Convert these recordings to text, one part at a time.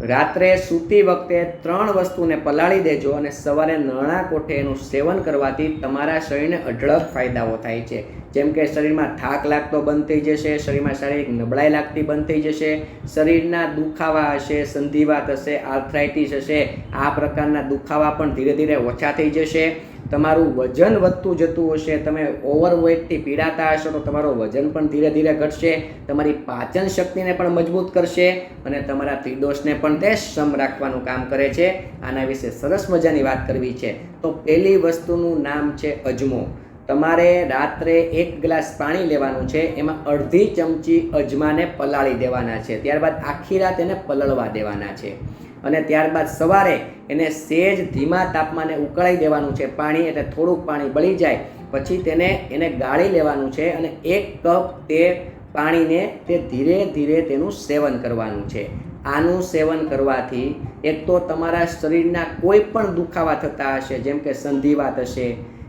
રાત્રે સૂતી વખતે ત્રણ વસ્તુને પલાળી દેજો અને સવારે નાણાં કોઠે એનું સેવન કરવાથી તમારા શરીરને અઢળક ફાયદાઓ થાય છે. જેમ કે શરીરમાં થાક લાગતો બંધ થઈ જશે, શરીરમાં શારીરિક નબળાઈ લાગતી બંધ થઈ જશે, શરીરના દુખાવા હશે, સંધિવાત હશે, આર્થરાઇટિસ હશે, આ પ્રકારના દુખાવા પણ ધીરે ધીરે ઓછા થઈ જશે. તમારું વજન વધતું જતું હશે, તમે ઓવરવેટથી પીડાતા હશો, તો તમારું વજન પણ ધીરે ધીરે ઘટશે, તમારી પાચન શક્તિને પણ મજબૂત કરશે અને તમારા ત્રિદોષને પણ તે સમ રાખવાનું કામ કરે છે. આના વિશે સરસ મજાની વાત કરવી છે. તો પહેલી વસ્તુનું નામ છે અજમો. તમારે રાત્રે એક ગ્લાસ પાણી લેવાનું છે, એમાં અડધી ચમચી અજમાને પલાળી દેવાના છે. ત્યારબાદ આખી રાત એને પલળવા દેવાના છે. અને ત્યારબાદ સવારે એને સેજ ધીમા તાપમાને ઉકળાઈ દેવાનું છે. પાણી એટલે થોડુંક પાણી બળી જાય, પછી તેને એને ગાળી લેવાનું છે અને એક કપ તે પાણીને તે ધીરે ધીરે તેનું સેવન કરવાનું છે. આનું સેવન કરવાથી એક તો તમારા શરીરના કોઈ પણ દુખાવા થતા હશે, જેમ કે સંધિવાત હશે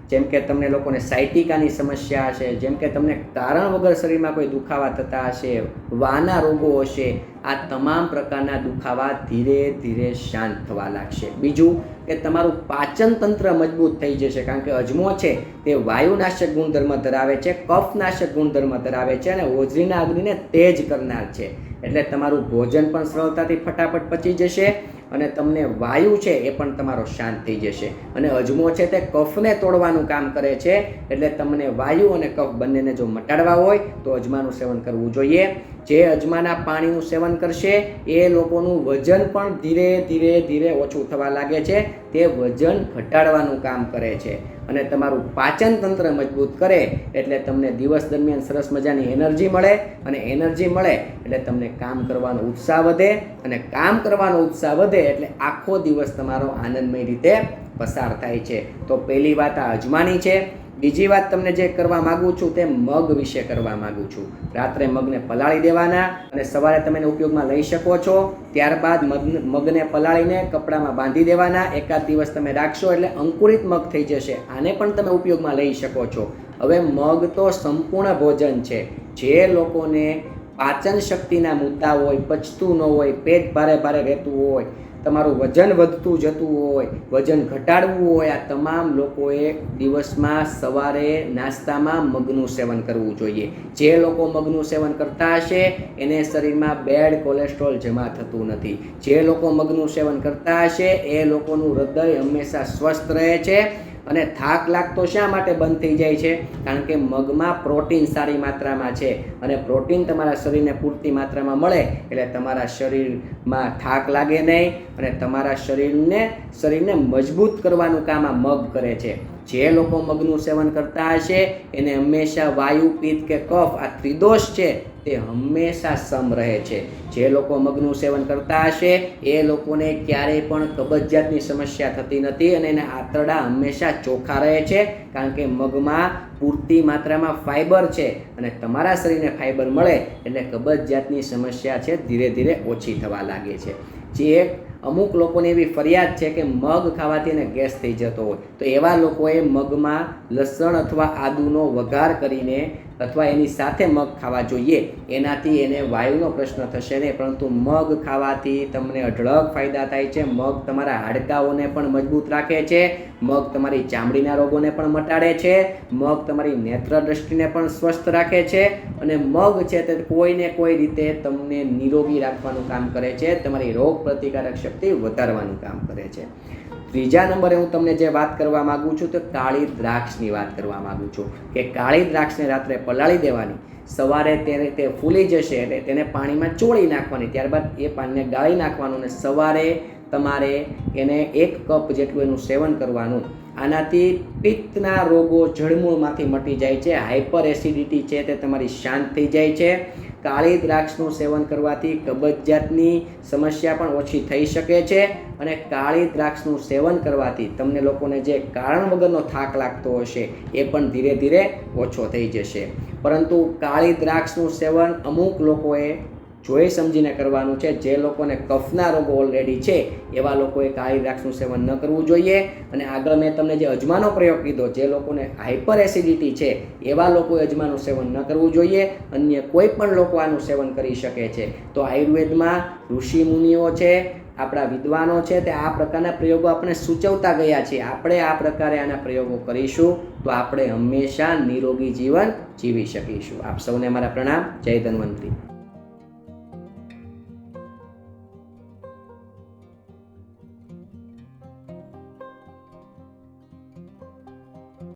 જેમ કે તમને લોકોને સાયટિકાની સમસ્યા હશે, જેમ કે તમને કારણ વગર શરીરમાં કોઈ દુખાવા થતા હશે, વાના રોગો હશે, આ તમામ પ્રકારના દુખાવા ધીરે ધીરે શાંત થવા લાગશે. બીજું કે તમારું પાચન તંત્ર મજબૂત થઈ જશે, કારણ કે અજમો છે તે વાયુનાશક ગુણધર્મ ધરાવે છે, કફનાશક ગુણધર્મ ધરાવે છે અને હોજરીના અગ્નિને તેજ કરનાર છે. એટલે તમારું ભોજન પણ સરળતાથી ફટાફટ પચી જશે અને તમને વાયુ છે એ પણ તમારો શાંત થઈ જશે. અને અજમો છે તે કફને તોડવાનું કામ કરે છે, એટલે તમને વાયુ અને કફ બંનેને જો મટાડવા હોય તો અજમાનું સેવન કરવું જોઈએ. જે અજમાના પાણીનું સેવન કરશે એ લોકોનું વજન પણ ધીરે ધીરે ધીરે ઓછું થવા લાગે છે. તે વજન ઘટાડવાનું કામ કરે છે અને તમારું પાચન તંત્ર મજબૂત કરે એટલે તમને દિવસ દરમિયાન સરસ મજાની એનર્જી મળે અને એનર્જી મળે એટલે તમને કામ કરવાનો ઉત્સાહ વધે અને કામ કરવાનો ઉત્સાહ વધે એટલે આખો દિવસ તમારો આનંદમય રીતે પસાર થાય છે. તો પહેલી વાત આ અજમાની છે. બીજી વાત તમને જે કરવા માગું છું તે મગ વિશે કરવા માગું છું. રાત્રે મગને પલાળી દેવાના અને સવારે તમે ઉપયોગમાં લઈ શકો છો. ત્યારબાદ મગ મગને પલાળીને કપડામાં બાંધી દેવાના. એકાદ દિવસ તમે રાખશો એટલે અંકુરિત મગ થઈ જશે. આને પણ તમે ઉપયોગમાં લઈ શકો છો. હવે મગ તો સંપૂર્ણ ભોજન છે. જે લોકોને પાચન શક્તિના મુદ્દા હોય, પચતું ન હોય, પેટ ભારે ભારે રહેતું હોય, તમારું વજન વધતું જતું હોય, વજન ઘટાડવું હોય, આ તમામ લોકોએ દિવસમાં સવારે નાસ્તામાં મગનું સેવન કરવું જોઈએ. જે લોકો મગનું સેવન કરતા હશે, એને શરીરમાં બેડ કોલેસ્ટ્રોલ જમા થતું નથી. જે લોકો મગનું સેવન કરતા હશે, એ લોકોનું હૃદય હંમેશા સ્વસ્થ રહે છે. અને થાક લાગતો શા માટે બંધ થઈ જાય છે? કારણ કે મગમાં પ્રોટીન સારી માત્રામાં છે અને પ્રોટીન તમારા શરીરને પૂરતી માત્રામાં મળે એટલે તમારા શરીરમાં થાક લાગે નહીં અને તમારા શરીરને શરીરને મજબૂત કરવાનું કામ આ મગ કરે છે. જે લોકો મગનું સેવન કરતા હશે, એને હંમેશા વાયુ, પિત્ત કે કફ, આ ત્રિદોષ છે, તે હંમેશા સમ રહે છે. જે લોકો મગનું સેવન કરતા હશે, એ લોકોને ક્યારેય પણ કબજિયાતની સમસ્યા થતી નથી અને એના આંતરડા હંમેશા ચોખ્ખા રહે છે, કારણ કે મગમાં પૂરતી માત્રામાં ફાઇબર છે અને તમારા શરીરને ફાઇબર મળે એટલે કબજિયાતની સમસ્યા છે, ધીરે ધીરે ઓછી થવા લાગે છે. જે અમુક લોકોની એવી ફરિયાદ છે કે મગ ખાવાથી એને ગેસ થઈ જતો હોય. તો એવા લોકોએ મગમાં લસણ અથવા આદુનો વઘાર કરીને અથવા એની સાથે મગ ખાવા જોઈએ. એનાથી એને વાયુનો પ્રશ્ન થશે નહીં, પરંતુ મગ ખાવાથી તમને અઢળક ફાયદા થાય છે. મગ તમારા હાડકાઓને પણ મજબૂત રાખે છે. મગ તમારી ચામડીના રોગોને પણ મટાડે છે. મગ તમારી નેત્ર દ્રષ્ટિને પણ સ્વસ્થ રાખે છે. અને મગ છે તે કોઈને કોઈ રીતે તમને નિરોગી રાખવાનું કામ કરે છે. તમારી રોગ પ્રતિકારક શક્તિ વધારવાનું કામ કરે છે. ત્રીજા નંબરે હું તમને જે વાત કરવા માગું છું તો કાળી દ્રાક્ષની વાત કરવા માગું છું કે કાળી દ્રાક્ષને રાત્રે પલાળી દેવાની, સવારે તેને તે ફૂલી જશે એટલે તેને પાણીમાં ચોળી નાખવાની, ત્યારબાદ એ પાણીને ગાળી નાખવાનું અને સવારે તમારે એને એક કપ જેટલું એનું સેવન કરવાનું. આનાથી પિત્તના રોગો જળમૂળમાંથી મટી જાય છે હાઇપર એસિડિટી છે તે તમારી શાંત થઈ જાય છે. કાળી દ્રાક્ષનું સેવન કરવાથી કબજિયાતની સમસ્યા પણ ઓછી થઈ શકે છે અને કાળી દ્રાક્ષનું સેવન કરવાથી તમને લોકોને જે કારણ વગરનો થાક લાગતો હશે એ પણ ધીરે ધીરે ઓછો થઈ જશે. પરંતુ કાળી દ્રાક્ષનું સેવન અમુક લોકોએ જોઈ સમજીને કરવાનું છે. જે લોકોને કફના રોગો ઓલરેડી છે, એવા લોકોએ કાળી દ્રાક્ષનું સેવન ન કરવું જોઈએ. અને આગળ મેં તમને જે અજમાનો પ્રયોગ કીધો, જે લોકોને હાઇપર એસિડિટી છે, એવા લોકોએ અજમાનું સેવન ન કરવું જોઈએ. અન્ય કોઈ પણ લોકો આનું સેવન કરી શકે છે. તો આયુર્વેદમાં ઋષિ મુનિઓ છે, આપણા વિદ્વાનો છે, તે આ પ્રકારના પ્રયોગો આપણે સૂચવતા ગયા છીએ. આપણે આ પ્રકારે આના પ્રયોગો કરીશું તો આપણે હંમેશા નિરોગી જીવન જીવી શકીશું. આપ સૌને મારા પ્રણામ. જય ધન્વંતરી.